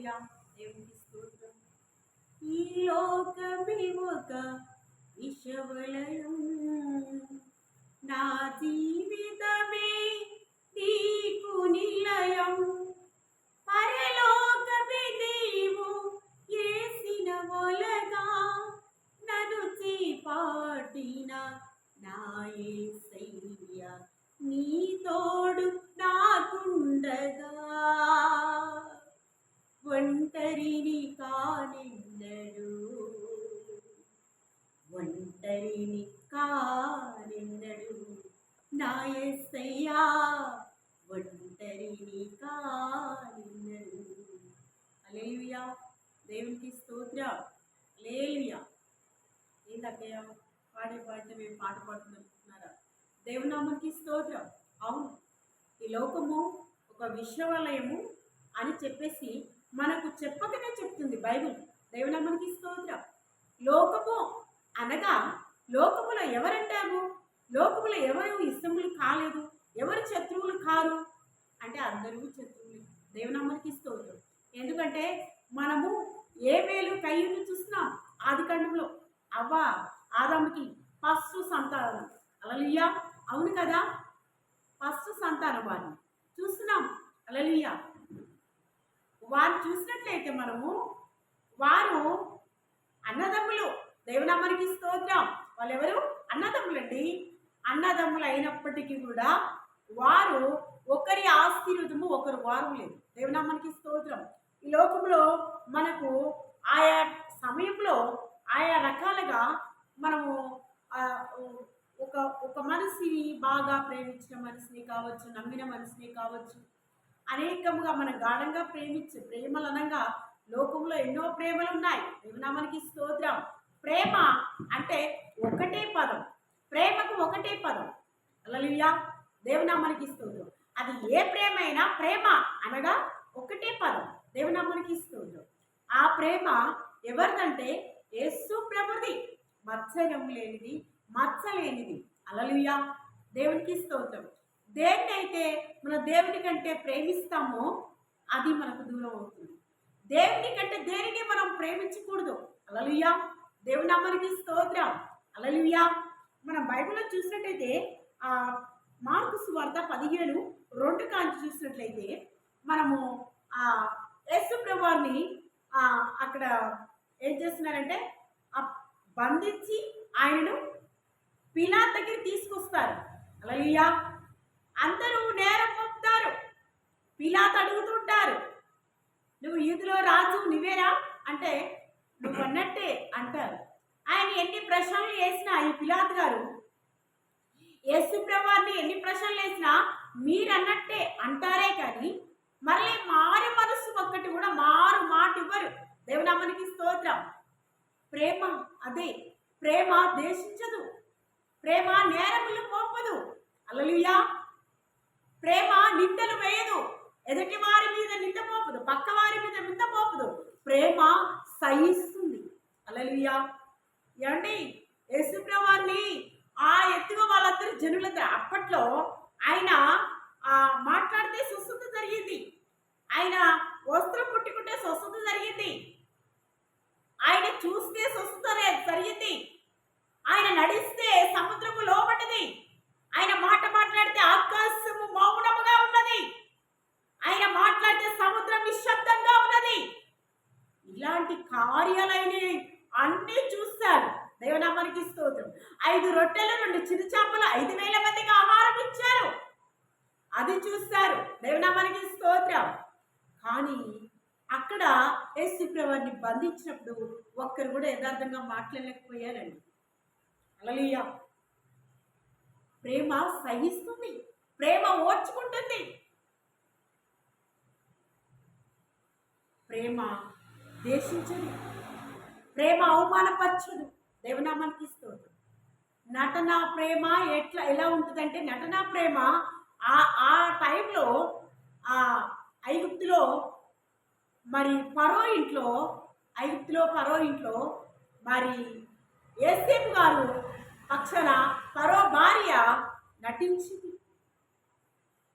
దేవునికి స్తోత్రం. ఈ లోకమే ఒక విషవలయం. నా జీవితమే నీకు నిలయం. పరలోకమే నీవు చేసిన వలగా నన్ను చేపాటిన నా యేసయ్య నీ తోడు నాకు దేవునామకి స్తోత్రం. అవును ఈ లోకము ఒక విశ్వవలయము అని చెప్పేసి మనకు చెప్పకనే చెప్తుంది బైబిల్. దేవునామకి స్తోత్రం. లోకము అనగా లోకములో ఎవరంటారు లోకములో ఎవరు ఇష్టములు కాలేదు? ఎవరు శత్రువులు కారు? అంటే అందరూ శత్రువులు. దేవునామకి స్తోత్రం. ఎందుకంటే మనము ఏ వేలు కయ్యను చూస్తున్నాం ఆది కండంలో. అవ్వ ఆదాముకి ఫస్ట్ సంతానం. అలలియా అవును కదా? ఫస్ట్ సంతానం వారిని చూస్తున్నాం. అలలియ వారు చూసినట్లయితే మనము వారు అన్నదమ్ములు. దేవునామానికి స్తోత్రం. వాళ్ళెవరు? అన్నదమ్ములండి. అన్నదమ్ములు అయినప్పటికీ కూడా వారు ఒకరి ఆశీర్వదము ఒకరు వారు లేదు. దేవునామానికి స్తోత్రం. ఈ లోకంలో మనకు ఆయా సమయంలో ఆయా రకాలుగా మనము ఒక ఒక మనిషిని బాగా ప్రేమించిన మనిషిని కావచ్చు నమ్మిన మనిషిని కావచ్చు అనేకముగా మనం గాఢంగా ప్రేమించే ప్రేమలు అనగా లోకంలో ఎన్నో ప్రేమలు ఉన్నాయి మనకి స్తోత్రం. ప్రేమ అంటే ఒకటే పదం. ప్రేమకు ఒకటే పదం. అలలియా దేవునామానికి స్తోత్రం. అది ఏ ప్రేమ అయినా ప్రేమ అనగా ఒకటే పదం. దేవునామానికి స్తోత్రం. ఆ ప్రేమ ఎవరిదంటే యేసు ప్రభుది. మత్సరం లేనిది మచ్చలేనిది అలలుయా దేవునికి స్తోత్రం. దేన్నైతే మన దేవుని కంటే ప్రేమిస్తామో అది మనకు దూరం అవుతుంది. దేవుని కంటే దేనిని మనం ప్రేమించకూడదు? అలలుయా దేవుని అమ్మనికి స్తోత్రం. అలలుయా మనం బైబిల్లో చూసినట్టయితే ఆ మార్కు సువార్త పదిహేను రెండు కాంచి చూసినట్లయితే మనము ఆ యేసు ప్రభువారిని అక్కడ ఏం చేస్తున్నారంటే ఆ బంధించి ఆయనను పిలాత్ దగ్గర తీసుకొస్తారు. అలలియా. అందరూ నేరం మోపుతారు. పిలాత్ అడుగుతుంటారు. నువ్వు ఈదులో రాజు నువ్వేరా అంటే నువ్వు అన్నట్టే అంటారు. ఆయన ఎన్ని ప్రశ్నలు వేసినా ఈ పిలాత్ గారు యేసు ప్రభాని ఎన్ని ప్రశ్నలు వేసినా మీరు అన్నట్టే అంటారే కానీ మరలే మారు మనసు ఒక్కటి కూడా మారు మాట ఇవ్వరు. దేవునామానికి స్తోత్రం. ప్రేమ అదే. ప్రేమ దేశించదు ప్రేమ నేరములు మోపదు అలలుయా ప్రేమ నిందలు వేయదు. ఎదుటి వారి మీద నింద మోపదు పక్క వారి మీద నింద మోపదు ప్రేమ సహిస్తుంది. అలలుయా ఏమండి? యేసుప్రవారిని ఆ ఎత్తుగా వాళ్ళందరూ జనుల అప్పట్లో ఆయన మాట్లాడితే సుస్థత జరిగింది. ఆయన వస్త్రం పుట్టుకుంటే స్వస్థత జరిగింది ఆయన చూస్తే స్వస్థత రే- జరిగింది ఆయన నడిస్తే సముద్రము లోబడ్డది ఆయన మాట మాట్లాడితే ఆకాశము మౌనముగా ఉన్నది ఆయన మాట్లాడితే సముద్రం నిశ్శబ్దంగా ఉన్నది ఇలాంటి అన్నీ చూస్తారు దేవనామానికి స్తోత్రం. ఐదు రొట్టెలు రెండు చిరు చేపలు ఐదు వేల మందికి ఆహారం ఇచ్చారు. అది చూస్తారు దేవనామానికి స్తోత్రం. కానీ అక్కడ యేసుప్రవారిని బంధించినప్పుడు ఒక్కరు కూడా యథార్థంగా మాట్లాడలేకపోయారండి. అలలియా. ప్రేమ సహిస్తుంది. ప్రేమ ఓర్చుకుంటుంది. ప్రేమ దేశించదు ప్రేమ అవమానపరచదు దేవనామానికి ఇస్తుంది నటన ప్రేమ ఎట్లా ఎలా ఉంటుందంటే నటన ప్రేమ ఆ ఆ టైంలో ఆ ఐగుప్తులో మరి పరో ఇంట్లో ఐగుప్తులో పరో ఇంట్లో మరి ఏసేపు గారు పక్షాన పరో భార్య నటించింది.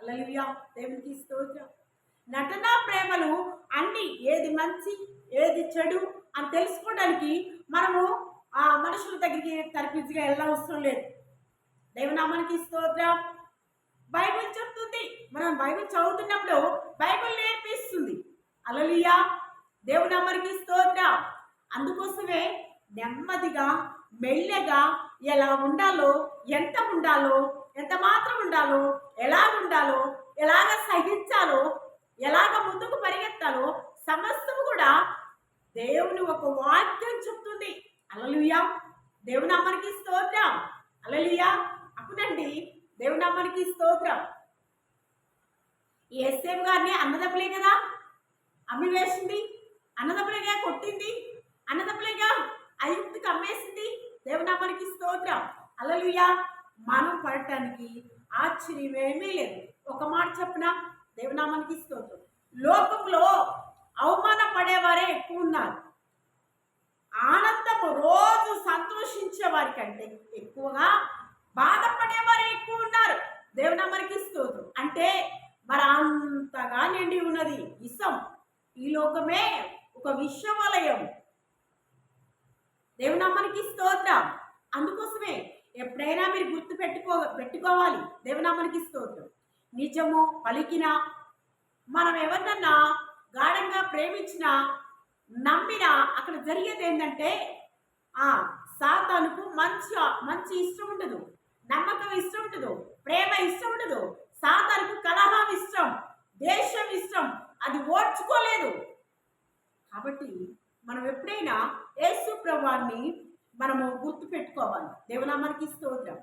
అల్లెలుయా. దేవునికి స్తోత్రం. నటనా ప్రేమలు అన్ని ఏది మంచి ఏది చెడు అని తెలుసుకోవడానికి మనము ఆ మనుషుల దగ్గరికి తరపించగా వెళ్ళవసరం లేదు. దేవునామానికి స్తోత్రం. బైబిల్ చెప్తుంది. మనం బైబిల్ చదువుతున్నప్పుడు బైబిల్ నేర్పిస్తుంది. అలలియా దేవునామానికి స్తోత్రం. అందుకోసమే నెమ్మదిగా మెల్లగా ఎలా ఉండాలో ఎంత ఉండాలో ఎంత మాత్రం ఉండాలో ఎలా ఉండాలో ఎలాగ సహించాలో ఎలాగ ముందుకు పరిగెత్తాలో సమస్తము కూడా దేవుని ఒక వాక్యం చెప్తుంది. అలలుయా దేవుని అమ్మనికి స్తోత్రం. అలలుయా అవునండి దేవుని అమ్మనికి స్తోత్రం. ఈ ఎస్ఎం గారిని అన్నదప్పులే కదా? అమ్మి వేసింది అన్నదప్పులేగా కొట్టింది అన్నదప్పులేగా అయుక్తికి అమ్మేసింది దేవునామానికి స్తోత్రం. అలలుయా మనం పడటానికి ఆశ్చర్యం ఏమీ లేదు. ఒక మాట చెప్పిన? దేవునామానికి స్తోత్రం. లోకంలో అవమాన పడేవారే ఎక్కువ ఉన్నారు. ఆనందము రోజు సంతోషించే వారి కంటే ఎక్కువగా బాధపడేవారే ఎక్కువ ఉన్నారు. దేవునామానికి స్తోత్రం. అంటే మరి అంతగా నిండి ఉన్నది విషం ఈ లోకమే ఒక విశ్వవలయం. దేవునామానికి స్తోత్రం. అందుకోసమే ఎప్పుడైనా మీరు గుర్తు పెట్టుకో పెట్టుకోవాలి. దేవునామానికి స్తోత్రం. నిజము పలికినా మనం ఎవరినన్నా గాఢంగా ప్రేమించినా నమ్మినా అక్కడ జరిగేది ఏంటంటే ఆ సాతానుకు మంచి మంచి ఇష్టం ఉండదు నమ్మకం ఇష్టం ఉండదు ప్రేమ ఇష్టం ఉండదు సాతానుకు కలహం ఇష్టం దేశం ఇష్టం అది ఓడ్చుకోలేదు కాబట్టి మనం ఎప్పుడైనా యేసు ప్రభాన్ని మనము గుర్తు పెట్టుకోవాలి దేవునామానికి స్తోత్రం.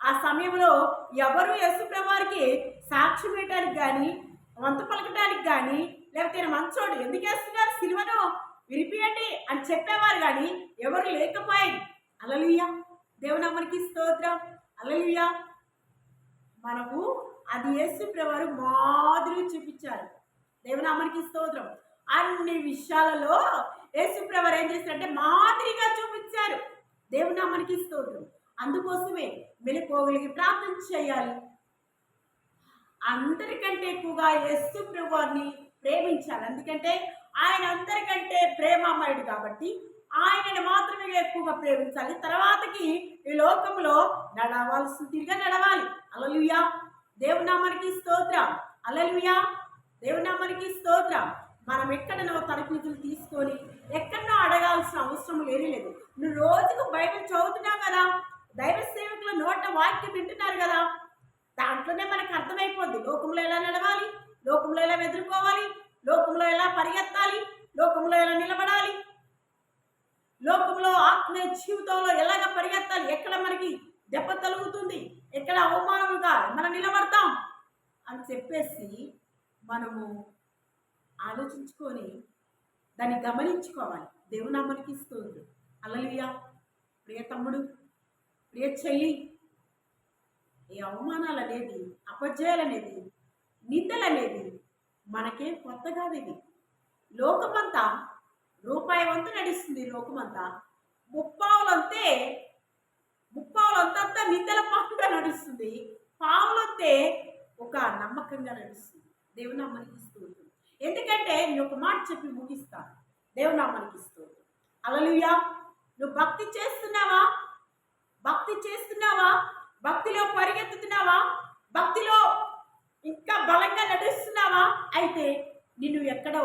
ఆ సమయంలో ఎవరు యేసు సాక్షి సాక్ష్యం వేయడానికి కానీ వంత పలకడానికి కానీ లేకపోతే మంచోడు ఎందుకు వేస్తున్నారు? సినిమాను విరిపియండి అని చెప్పేవారు కానీ ఎవరు లేకపోయాయి అలలుయ్య దేవునమ్మకి స్తోత్రం. అలలుయ్య మనకు అది యేసుప్రవారు మాదిరి చూపించారు. దేవునమ్మకి స్తోత్రం. అన్ని విషయాలలో యేసుప్రవారు ఏం చేశారంటే మాదిరిగా చూపించారు. దేవునమ్మకి స్తోత్రం. అందుకోసమే మెలుకోగలిగి ప్రార్థన చేయాలి. అందరికంటే ఎక్కువగా యేసు ప్రభువారిని ప్రేమించాలి. ఎందుకంటే ఆయన అందరికంటే ప్రేమమయుడు కాబట్టి ఆయనని మాత్రమే ఎక్కువగా ప్రేమించాలి. తర్వాతకి ఈ లోకంలో తిరిగా నడవాలి. అలలుయా దేవునామానికి స్తోత్రం. అలలుయా దేవునామానికి స్తోత్రం. మనం ఎక్కడనో తరపీతులు తీసుకొని ఎక్కడనో అడగాల్సిన అవసరం లేని లేదు. నువ్వు రోజుకు బైబిల్ చదువుతున్నావు కదా. దైవ సేవకుల నోట వాక్యం వింటున్నారు కదా. దాంట్లోనే మనకు అర్థమైపోద్ది. లోకంలో ఎలా నడవాలి? లోకంలో ఎలా ఎదుర్కోవాలి లోకంలో ఎలా పరిగెత్తాలి? లోకంలో ఎలా నిలబడాలి? లోకంలో ఆత్మ జీవితంలో ఎలాగ పరిగెత్తాలి? ఎక్కడ మనకి దెబ్బ తలుగుతుంది ఎక్కడ అవమానంగా మనం నిలబడతాం? అని చెప్పేసి మనము ఆలోచించుకొని దాన్ని గమనించుకోవాలి. దేవుని అమ్మనికి ఇస్తుంది అల్లలియా ప్రియ తమ్ముడు ప్రియ చెల్లి ఈ అవమానాలు అనేది అపజయాలు అనేది నిందలు అనేది మనకే కొత్త కాదు ఇది. లోకమంతా రూపాయి వంతు నడుస్తుంది లోకమంతా. ముప్పావులంతే ముప్పావులంతా నిందల పాటుగా నడుస్తుంది. పావులంతే ఒక నమ్మకంగా నడుస్తుంది. దేవుని అమ్మనికి ఇస్తూ ఉంటుంది ఎందుకంటే నేను ఒక మాట చెప్పి ముగిస్తాను దేవుని అమ్మనికి ఇస్తూ ఉంటుంది అలలుయా నువ్వు భక్తి చేస్తున్నావా? భక్తి చేస్తున్నావా? భక్తిలో పరిగెత్తుతున్నావా? భక్తిలో ఇంకా బలంగా నడుస్తున్నావా? అయితే నిన్ను ఎక్కడో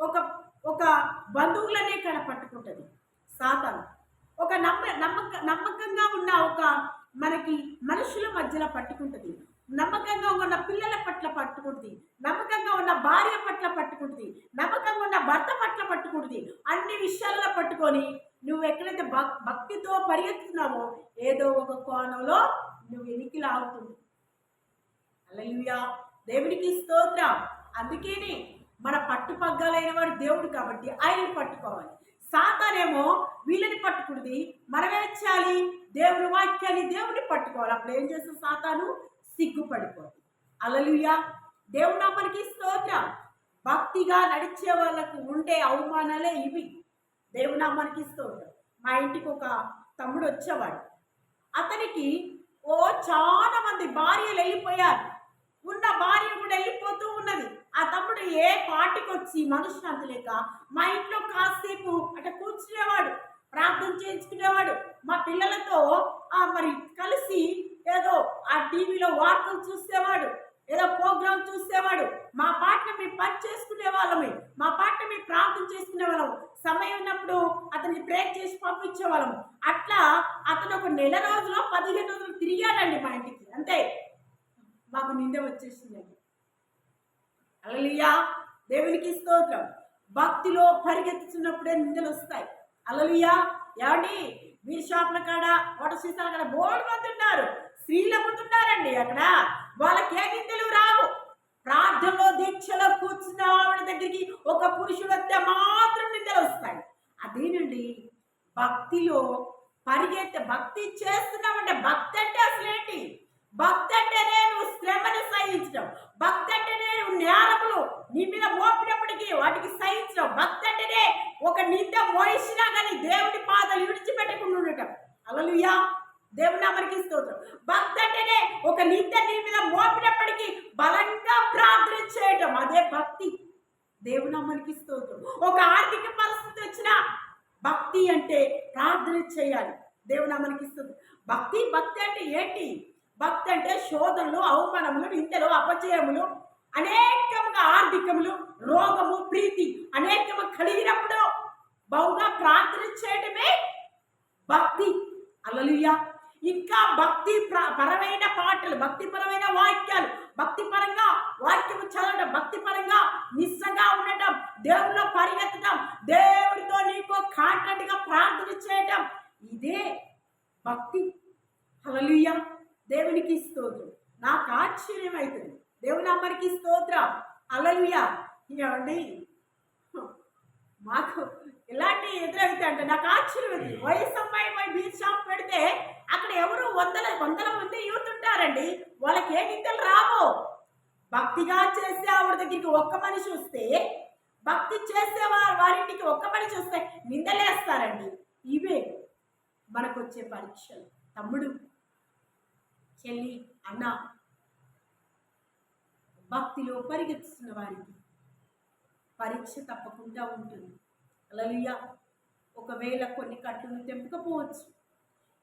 ఒక ఒక బంధువులనే కడ పట్టుకుంటుంది. సాతాను. ఒక నమ్మ నమ్మక నమ్మకంగా ఉన్న ఒక మనకి మనుషుల మధ్యలో పట్టుకుంటుంది. నమ్మకంగా ఉన్న పిల్లల పట్ల పట్టుకుంటుంది. నమ్మకంగా ఉన్న భార్య పట్ల పట్టుకుంటుంది. నమ్మకంగా ఉన్న భర్త పట్ల పట్టుకుంటుంది. అన్ని విషయాల్లో పట్టుకొని నువ్వు ఎక్కడైతే భక్ భక్తితో పరిగెత్తుతున్నావో ఏదో ఒక కోణంలో నువ్వు వెనికి లాగుతుంది అలయ్యా దేవుడికి స్తోత్రం. అందుకేనే మన పట్టుపగ్గాలైన వాడు దేవుడు కాబట్టి ఆయన పట్టుకోవాలి. సాతానేమో వీళ్ళని పట్టుకున్నది మనమేం చేయాలి దేవుని వాక్యాన్ని దేవుడిని పట్టుకోవాలి. అప్పుడు ఏం చేస్తుంది సాతాను? సిగ్గుపడిపోతుంది అలలుయా దేవుడు నామనికి స్తోత్రం. భక్తిగా నడిచే వాళ్ళకు ఉండే అవమానాలే ఇవి. దేవుడు నామానికి స్తోత్రం మా ఇంటికి ఒక తమ్ముడు వచ్చేవాడు. అతనికి ఓ చాలా మంది భార్యలు వెళ్ళిపోయారు. ఉన్న భార్య కూడా వెళ్ళిపోతూ ఉన్నది. ఆ తమ్ముడు ఏ పాటికి వచ్చి మనశ్శాంతి లేక మా ఇంట్లో కాసేపు అట్లా కూర్చునేవాడు ప్రార్థన చేయించుకునేవాడు. మా పిల్లలతో మరి కలిసి ఏదో ఆ టీవీలో వార్తలు చూసేవాడు ఏదో ప్రోగ్రామ్ చూసేవాడు. మా పాటను మేము పని చేసుకునే వాళ్ళమే. మా పాటను మేము ప్రార్థన చేసుకునే వాళ్ళము సమయం ఉన్నప్పుడు అతన్ని ప్రేర్ చేసి పంపించేవాళ్ళము. అట్లా అతను ఒక నెల రోజులు పదిహేను రోజులు తిరిగాడండి మా ఇంటికి. అంతే. మాకు నింద వచ్చేసిందండి. అలలియా దేవునికి స్తోత్రం. భక్తిలో పరిగెత్తుతున్నప్పుడే నిందలు వస్తాయి. అలలియా ఏమండి? మీ షాప్ల కాడ వాటర్ సీసాల కాడ బోర్డు మంది ఉన్నారు స్త్రీలు అమ్ముతున్నారండి అక్కడ. వాళ్ళకి ఏ నిందలు రావు. ప్రార్థనలో దీక్షలో కూర్చున్న ఆవిడ దగ్గరికి ఒక పురుషుడు వస్తే మా అదేనండి. భక్తిలో పరిగెత్త భక్తి చేస్తున్నామంటే భక్తి అంటే అసలు ఏంటి భక్తి అంటే నేను శ్రమను సహించడం. భక్తి అంటే నేను నేరములు నీ మీద మోపినప్పటికీ వాటికి సహించడం. భక్తి అంటేనే ఒక నింద మోయించినా కానీ దేవుడి పాదాలు విడిచిపెట్టకుండా ఉండటం. అలలుయా దేవుని అమరికి స్తోత్రం. భక్తి అంటేనే ఒక నింద నీ మీద మోపినప్పటికీ బలంగా ప్రార్థన చేయటం. అదే భక్తి. దేవుని అమరికి స్తోత్రం. ఒక ఆర్థిక పరిస్థితి వచ్చినా భక్తి అంటే ప్రార్థన చేయాలి. దేవుడు మనకి ఇస్తుంది. భక్తి భక్తి అంటే ఏంటి? భక్తి అంటే శోధనలు అవమానములు నిందలు అపజయములు అనేకముగా ఆర్థికములు రోగము ప్రీతి అనేకము కలిగినప్పుడు బహుగా ప్రార్థన చేయటమే భక్తి. అలలుయ్య ఇంకా భక్తి పరమైన పాటలు భక్తిపరమైన వాక్యాలు భక్తిపరంగా వాక్యము చదవడం భక్తిపరంగా నిస్సంగా ఉండటం దేవుల్లో పరిగెత్తడం దేవుడితో నీకు కాంటాక్ట్గా ప్రార్థన చేయటం ఇదే భక్తి. హలలుయ దేవునికి స్తోత్రం. నాకు ఆశ్చర్యం అవుతుంది దేవుని అమ్మరికి స్తోత్రం. అలలుయ ఏమండి? మాకు ఇలాంటి ఎదురైతే అంటే నాకు ఆశ్చర్యం వయసు అమ్మాయి పోయి బీచ్ షాప్ పెడితే అక్కడ ఎవరు వందల వందల మంది యూత్ ఉంటారండి వాళ్ళకి ఏ నిందలు రావు. భక్తిగా చేసే ఆవిడ దగ్గరికి ఒక్క మనిషి వస్తే భక్తి చేసే వారి వారింటికి ఒక్క మనిషి వస్తే నిందలేస్తారండి. ఇవే మనకు వచ్చే పరీక్షలు. తమ్ముడు చెల్లి అన్న భక్తిలో పరిగెత్తుతున్న వారికి పరీక్ష తప్పకుండా ఉంటుంది. లలియా ఒకవేళ కొన్ని కట్టును తెంపకపోవచ్చు.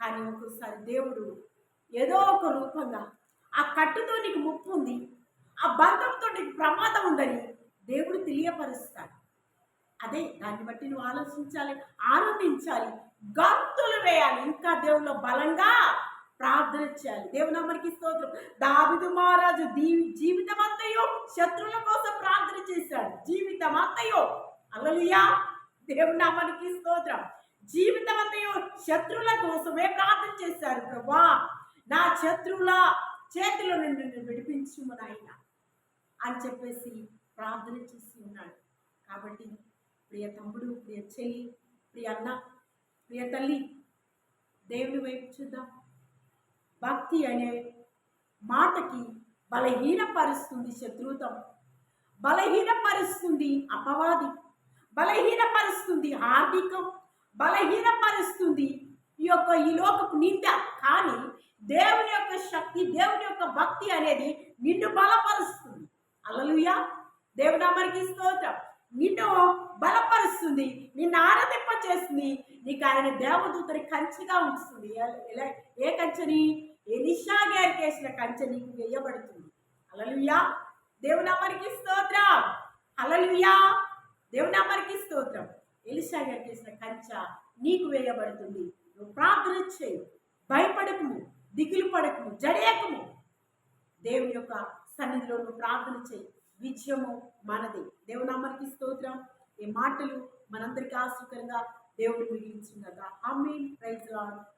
కానీ ఒకసారి దేవుడు ఏదో ఒక రూపంగా ఆ కట్టుతో నీకు ముప్పు ఉంది ఆ బంధంతో నీకు ప్రమాదం ఉందని దేవుడు తెలియపరుస్తాడు. అదే దాన్ని బట్టి నువ్వు ఆలోచించాలి ఆనందించాలి గంతులు వేయాలి. ఇంకా దేవుల్లో బలంగా ప్రార్థన చేయాలి. దేవుని అమ్మరికి స్తోత్రం. దావిదు మహారాజు దీవి జీవితం అంతయో శత్రువుల కోసం ప్రార్థన చేశాడు. జీవితం అంతయో అలలుయా దేవుని అమ్మనికి స్తోత్రం. జీవితం అంతయో శత్రువుల కోసమే ప్రార్థన చేశారు ప్రభా. నా శత్రువుల చేతిలో నుండి నేను విడిపించుము నాయన అని చెప్పేసి ప్రార్థన చేసి ఉన్నాడు. కాబట్టి ప్రియ తమ్ముడు ప్రియ చెల్లి ప్రియ అన్న ప్రియ తల్లి దేవుని వైపు చూద్దాం. భక్తి అనే మాటకి బలహీనపరుస్తుంది శత్రుత్వం. బలహీనపరుస్తుంది అపవాది. బలహీనపరుస్తుంది ఆర్థికం. బలహీనపరుస్తుంది ఈ యొక్క ఈ లోకపు నింద. కానీ దేవుని యొక్క శక్తి దేవుని యొక్క భక్తి అనేది నిన్ను బలపరుస్తుంది. అలలుయా దేవుని స్తోత్రం. నిన్ను బలపరుస్తుంది నిన్ను ఆరాధింప చేస్తుంది నీకు ఆయన దేవదూతని కంచిగా ఉంచుతుంది. ఏ కంచెని? ఎలిషా గారికి వేసిన కంచె నీకు వేయబడుతుంది. అలలుయా దేవునమ్మరికి స్తోత్రం. అలలుయా దేవునమ్మరికి స్తోత్రం. ఎలిషా గారికి వేసిన కంచె నీకు వేయబడుతుంది. నువ్వు ప్రార్థన చేయి. భయపడకము దిగులు పడకము జడేయకము. దేవుని యొక్క సన్నిధిలో నువ్వు ప్రార్థన చేయి. విజయము మనది. దేవుని స్తోత్రం. ఈ మాటలు మనందరికీ ఆశ్చర్యంగా దేవుడు మిగిలించిందగా ఆమె ప్రైజ్ లాడ్